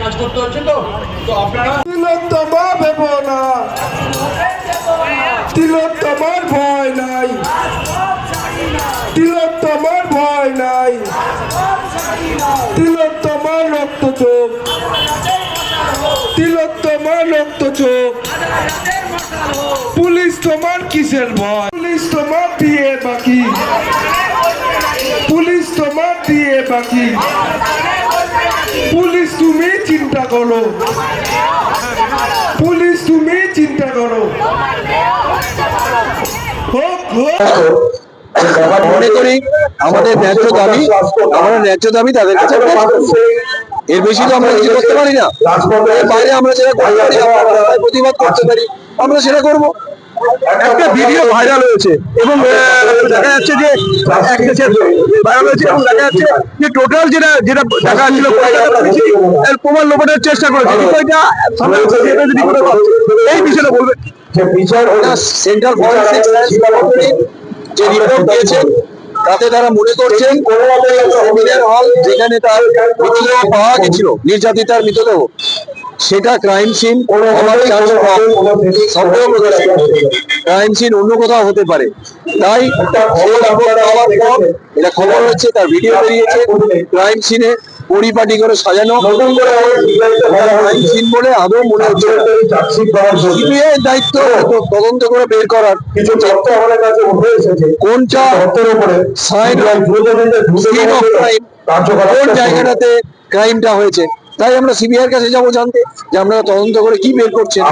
কাজ করতে হচ্ছে তো। তো আপনারা তিলোত্তমা ভেব না। তিলোত্তমার ভয় নাই। তিলোত্তমার ভয় নাই। তিলোত্তমার রক্ত চোখ। তিলোত্তমার রক্ত চোখ। পুলিশ তোমার কিসের ভয়? পুলিশ তোমার দিয়ে বাকি। পুলিশ তোমার দিয়ে বাকি। পুলিশ তুমি চিন্তা করো। পুলিশ তুমি চিন্তা করো। মনে করি আমাদের ন্যায্য দাবি আমরা ন্যায্য দাবি তাদের কাছে। এর বেশি তো আমরা কিছু করতে পারি না। বাইরে আমরা প্রতিবাদ করতে পারি, আমরা সেটা করব। একটা ভিডিও ভাইরাল হয়েছে এবং দেখা যাচ্ছে যে হয়েছে এবং দেখা যাচ্ছে যে টোটাল যেটা যেটা দেখা যাচ্ছিল এর প্রমাণ লোপাটের চেষ্টা করেছে। এই বিষয়টা বলবে। সেন্ট্রাল যে রিপোর্ট দিয়েছেন তাতে তারা মনে করছেন সেমিনার হল যেখানে তার মৃতদেহ পাওয়া গেছিল নির্যাতিতার মৃতদেহ। সেটা ক্রাইম সিন ক্রাইম সিন অন্য কোথাও হতে পারে। তাই এটা খবর হচ্ছে তার ভিডিও বেরিয়েছে ক্রাইম সিনে পরিপাটি করে সাজানো। ক্রাইম সিন বলে আদৌ মনে হচ্ছে সিবিআই দায়িত্ব তো- তদন্ত করে বের করার। কিছু তথ্য আমাদের কাছে উঠে এসেছে। কোনটা সাইন অফ ক্রাইম কোন জায়গাটাতে ক্রাইমটা হয়েছে? তাই আমরা সিবিআই এর কাছে যাব জানতে যে আপনারা তদন্ত করে কি বের করছেন?